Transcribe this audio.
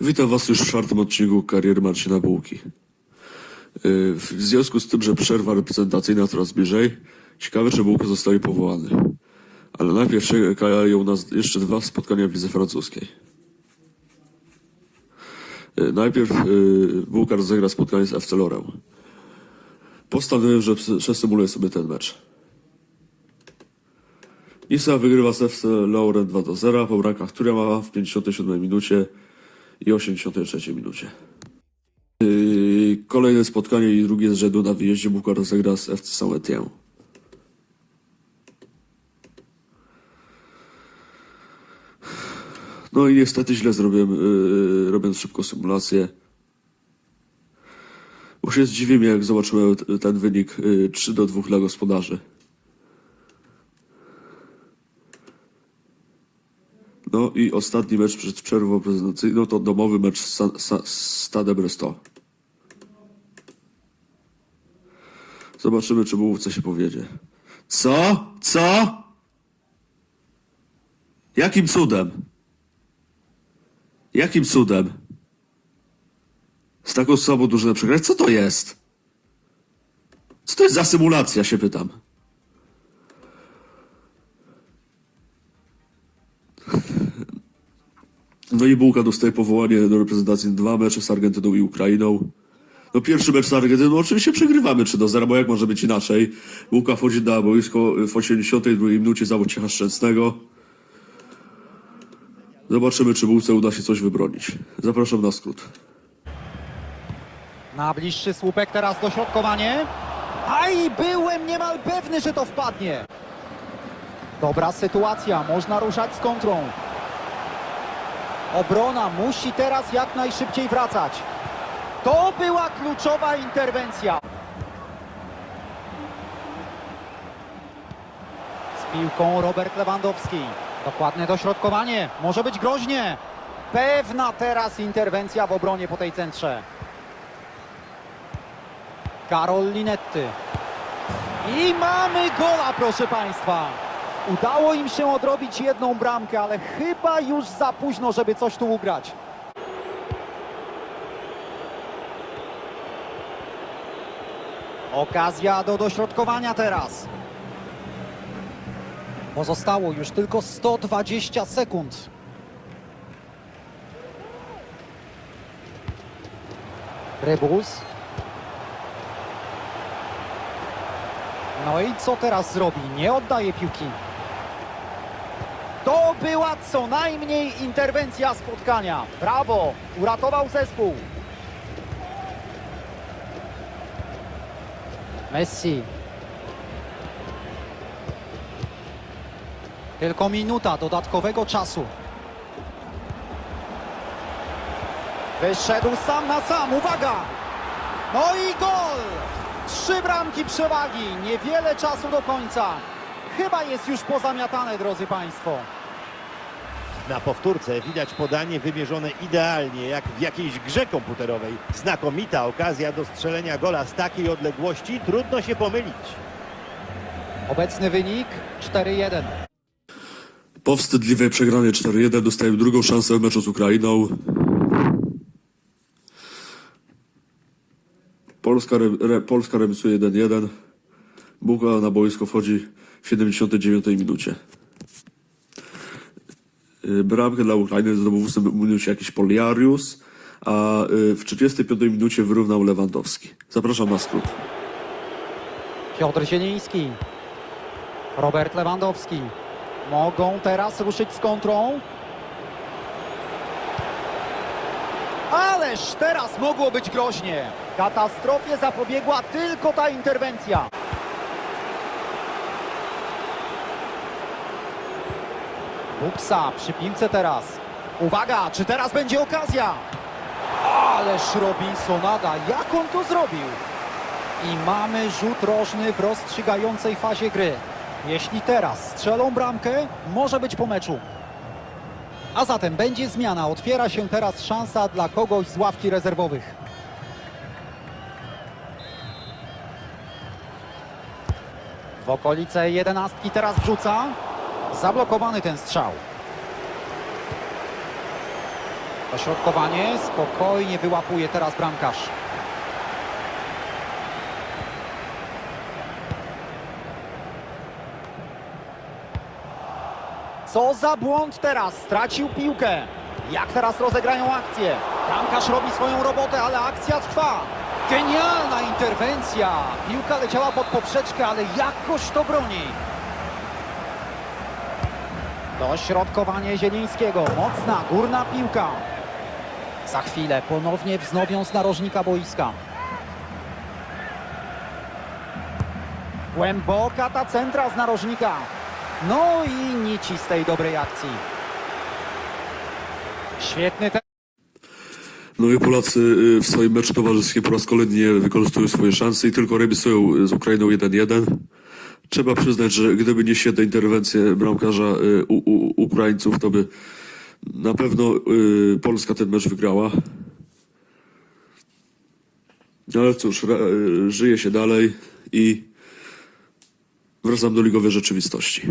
Witam Was już w czwartym odcinku kariery Marcina Bułki. Yy, W związku z tym, że przerwa reprezentacyjna coraz bliżej, ciekawe, czy Bułka zostaje powołany. Ale najpierw czekają nas jeszcze dwa spotkania w lidze francuskiej. Yy, Najpierw yy, Bułka rozegra spotkanie z FC Lorem. Postanowiłem, że przesymuluję sobie ten mecz. Nisa wygrywa z FC Lorem 2 do 0 po bramkach Turiama w 57 minucie i 83 minucie. Yy, Kolejne spotkanie i drugie z rzędu na wyjeździe Bułka rozegra z FC Saint-Étienne. No i niestety źle zrobiłem, yy, robiąc szybko symulację. Bo się zdziwiłem, jak zobaczyłem ten wynik yy, 3 do 2 dla gospodarzy. No i ostatni mecz przed przerwą prezydencyjną to domowy mecz z Sa- Bresto. Zobaczymy, czy Bułce się powiedzie. Co? Co? Jakim cudem? Jakim cudem? Z taką słabą drużynę przegrać? Co to jest? Co to jest za symulacja, się pytam. No i Bułka dostaje powołanie do reprezentacji dwa mecze z Argentyną i Ukrainą. No pierwszy mecz z Argentyną oczywiście przegrywamy 3 do 0, bo jak może być inaczej? Bułka wchodzi na boisko w 82 minucie za Wojciecha Szczęsnego. Zobaczymy, czy Bułce uda się coś wybronić. Zapraszam na skrót. Na bliższy słupek teraz dośrodkowanie. A i byłem niemal pewny, że to wpadnie. Dobra sytuacja, można ruszać z kontrą. Obrona musi teraz jak najszybciej wracać. To była kluczowa interwencja. Z piłką Robert Lewandowski. Dokładne dośrodkowanie. Może być groźnie. Pewna teraz interwencja w obronie po tej centrze. Karol Linetty. I mamy gola, proszę Państwa. Udało im się odrobić jedną bramkę, ale chyba już za późno, żeby coś tu ugrać. Okazja do dośrodkowania teraz. Pozostało już tylko 120 sekund. Rybus. No i co teraz zrobi? Nie oddaje piłki. To była co najmniej interwencja spotkania. Brawo! Uratował zespół. Messi. Tylko minuta dodatkowego czasu. Wyszedł sam na sam. Uwaga! No i gol! Trzy bramki przewagi. Niewiele czasu do końca. Chyba jest już pozamiatane, drodzy Państwo. Na powtórce widać podanie wymierzone idealnie, jak w jakiejś grze komputerowej. Znakomita okazja do strzelenia gola z takiej odległości, trudno się pomylić. Obecny wynik 4-1. Po wstydliwej przegranej 4-1 dostaję drugą szansę w meczu z Ukrainą. Polska, re, re, Polska remisuje 1-1. Bułka na boisko wchodzi w 79 minucie. Y, Bramkę dla Ukrainy zdobył w 8 minucie jakiś Poliarius, a y, w 35 minucie wyrównał Lewandowski. Zapraszam na skrót. Piotr Zieliński. Robert Lewandowski. Mogą teraz ruszyć z kontrą. Ależ teraz mogło być groźnie. Katastrofie zapobiegła tylko ta interwencja. Buksa przy piłce teraz. Uwaga, czy teraz będzie okazja? Ależ Robinsonada, jak on to zrobił? I mamy rzut rożny w rozstrzygającej fazie gry. Jeśli teraz strzelą bramkę, może być po meczu. A zatem będzie zmiana. Otwiera się teraz szansa dla kogoś z ławki rezerwowych. W okolice jedenastki teraz wrzuca. Zablokowany ten strzał. Dośrodkowanie spokojnie wyłapuje teraz bramkarz. Co za błąd teraz? Stracił piłkę. Jak teraz rozegrają akcję? Bramkarz robi swoją robotę, ale akcja trwa. Genialna interwencja. Piłka leciała pod poprzeczkę, ale jakoś to broni. Dośrodkowanie Zielińskiego. Mocna, górna piłka. Za chwilę ponownie wznowią z narożnika boiska. Głęboka ta centra z narożnika. No i nici z tej dobrej akcji. Świetny ten... No i Polacy y, w swoim meczu towarzyskim po raz kolejny wykorzystują swoje szanse i tylko remisują z Ukrainą 1-1. Trzeba przyznać, że gdyby nie świetne interwencje bramkarza y, u, u, Ukraińców, to by na pewno y, Polska ten mecz wygrała. Ale cóż, ra- y, żyje się dalej i wracam do ligowej rzeczywistości.